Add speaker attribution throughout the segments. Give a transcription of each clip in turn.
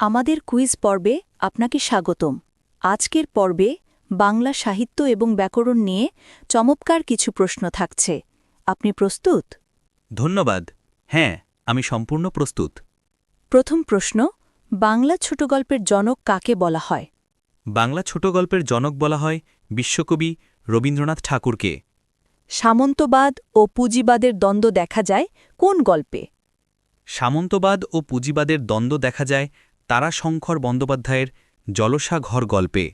Speaker 1: আমাদের কুইজ পর্বে আপনাকে স্বাগতম। আজকের পর্বে বাংলা সাহিত্য এবং ব্যাকরণ নিয়ে চমৎকার কিছু প্রশ্ন থাকছে। আপনি প্রস্তুত?
Speaker 2: ধন্যবাদ। হ্যাঁ আমি সম্পূর্ণ প্রস্তুত।
Speaker 1: প্রথম প্রশ্ন বাংলা ছোট গল্পের জনক কাকে বলা হয়?
Speaker 2: বাংলা ছোট গল্পের জনক বলা হয় বিশ্বকবি রবীন্দ্রনাথ ঠাকুরকে।
Speaker 1: সামন্তবাদ ও পুঁজিবাদের দ্বন্দ্ব দেখা যায় কোন গল্পে?
Speaker 2: সামন্তবাদ ও পুঁজিবাদের দ্বন্দ্ব দেখা যায় তারাশঙ্কর বন্দ্যোপাধ্যায়ের জলসা ঘর গল্পে।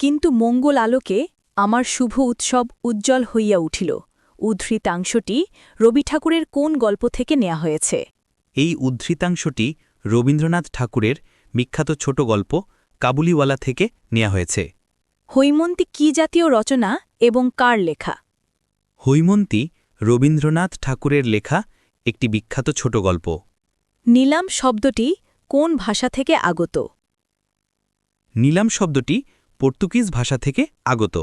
Speaker 1: কিন্তু মঙ্গল আলোকে আমার শুভ উৎসব উজ্জ্বল হইয়া উঠিল। উদ্ধৃতাংশটি রবি ঠাকুরের কোন গল্প থেকে নেওয়া হয়েছে?
Speaker 2: এই উদ্ধৃতাংশটি রবীন্দ্রনাথ ঠাকুরের বিখ্যাত ছোট গল্প কাবুলিওয়ালা থেকে নেওয়া হয়েছে।
Speaker 1: হৈমন্তী কি জাতীয় রচনা এবং কার লেখা?
Speaker 2: হৈমন্তী রবীন্দ্রনাথ ঠাকুরের লেখা একটি বিখ্যাত ছোট গল্প।
Speaker 1: নীলাম শব্দটি কোন ভাষা থেকে আগত?
Speaker 2: নীলাম শব্দটি পর্তুগিজ ভাষা থেকে আগত।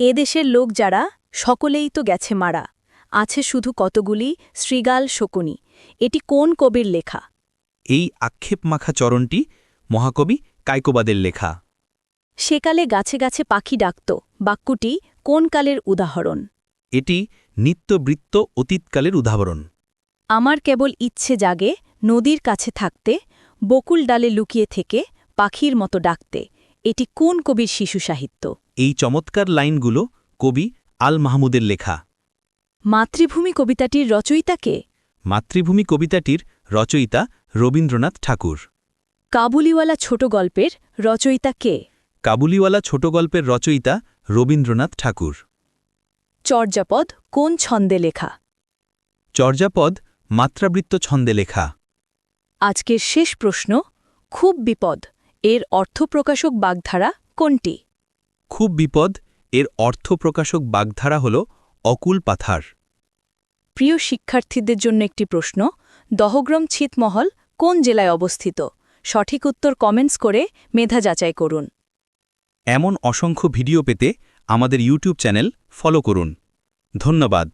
Speaker 1: এদেশের লোক যারা সকলেই তো গেছে মারা। আছে শুধু কতগুলি শ্রীগাল শকুনি। এটি কোন কবির লেখা?
Speaker 2: এই আক্ষেপমাখা চরণটি মহাকবি কায়কোবাদের লেখা।
Speaker 1: সেকালে গাছে গাছে পাখি ডাকত। বাক্যটি কোন কালের উদাহরণ?
Speaker 2: এটি নিত্যবৃত্ত অতীতকালের উদাহরণ।
Speaker 1: আমার কেবল ইচ্ছে জাগে নদীর কাছে থাকতে বকুল ডালে লুকিয়ে থেকে পাখির মতো ডাকতে এটি কোন কবির শিশু সাহিত্য?
Speaker 2: এই চমৎকার লাইনগুলো কবি আল মাহমুদের লেখা।
Speaker 1: মাতৃভূমি কবিতাটির রচয়িতাকে
Speaker 2: মাতৃভূমি কবিতাটির রচয়িতা রবীন্দ্রনাথ ঠাকুর।
Speaker 1: কাবুলিওয়ালা ছোট গল্পের রচয়িতা কে?
Speaker 2: কাবুলিওয়ালা ছোট গল্পের রচয়িতা রবীন্দ্রনাথ ঠাকুর।
Speaker 1: চর্যাপদ কোন ছন্দে লেখা?
Speaker 2: চর্যাপদ মাত্রাবৃত্ত ছন্দে লেখা।
Speaker 1: আজকের শেষ প্রশ্ন খুব বিপদ এর অর্থপ্রকাশক বাগধারা কোনটি?
Speaker 2: খুব বিপদ এর অর্থ প্রকাশক বাগধারা হল অকুল পাথার।
Speaker 1: প্রিয় শিক্ষার্থীদের জন্য একটি প্রশ্ন দহগ্রম ছিতমহল কোন জেলায় অবস্থিত? সঠিক উত্তর কমেন্টস করে মেধা যাচাই করুন।
Speaker 2: এমন অসংখ্য ভিডিও পেতে আমাদের ইউটিউব চ্যানেল ফলো করুন। ধন্যবাদ।